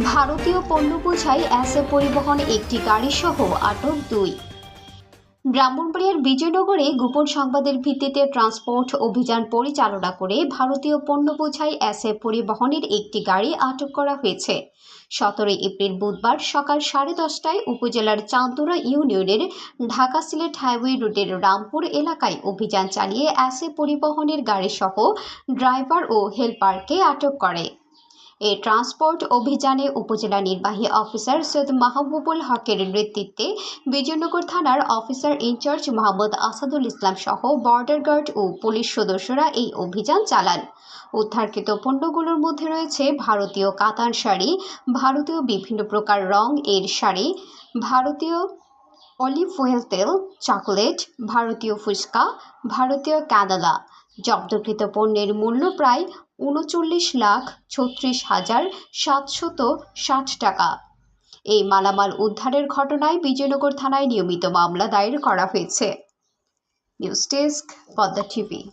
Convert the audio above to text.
ভারতীয় পণ্য বোঝাই অ্যাসে পরিবহন একটি গাড়িসহ আটক দুই। ব্রাহ্মণবাড়িয়ার বিজয়নগরে গোপন সংবাদের ভিত্তিতে ট্রান্সপোর্ট অভিযান পরিচালনা করে ভারতীয় পণ্য বোঝাই অ্যাসে পরিবহনের একটি গাড়ি আটক করা হয়েছে। সতেরোই এপ্রিল বুধবার সকাল সাড়ে দশটায় উপজেলার চান্দুরা ইউনিয়নের ঢাকা সিলেট হাইওয়ে রুটের রামপুর এলাকায় অভিযান চালিয়ে অ্যাসে পরিবহনের গাড়িসহ ড্রাইভার ও হেলপারকে আটক করে। এই ট্রান্সপোর্ট অভিযানে উপজেলা নির্বাহী অফিসার সৈয়দ মাহবুবুল হকের নেতৃত্বে বিজয়নগর থানার officer in charge Mohammad Asadul Islam সহ বর্ডার গার্ড ও পুলিশ সদস্যরা এই অভিযান চালান। উদ্ধারকৃত পণ্যগুলোর মধ্যে রয়েছে ভারতীয় কাতান শাড়ি, ভারতীয় বিভিন্ন প্রকার রং এর শাড়ি, ভারতীয় অলিভ অয়েল তেল, চকোলেট, ভারতীয় ফুচকা, ভারতীয় ক্যানালা জব্দকৃত পণ্যের মূল্য প্রায় উনচল্লিশ লাখ ছত্রিশ হাজার সাতশত ষাট টাকা। এই মালামাল উদ্ধারের ঘটনায় বিজয়নগর থানায় নিয়মিত মামলা দায়ের করা হয়েছে। News desk, Padma TV.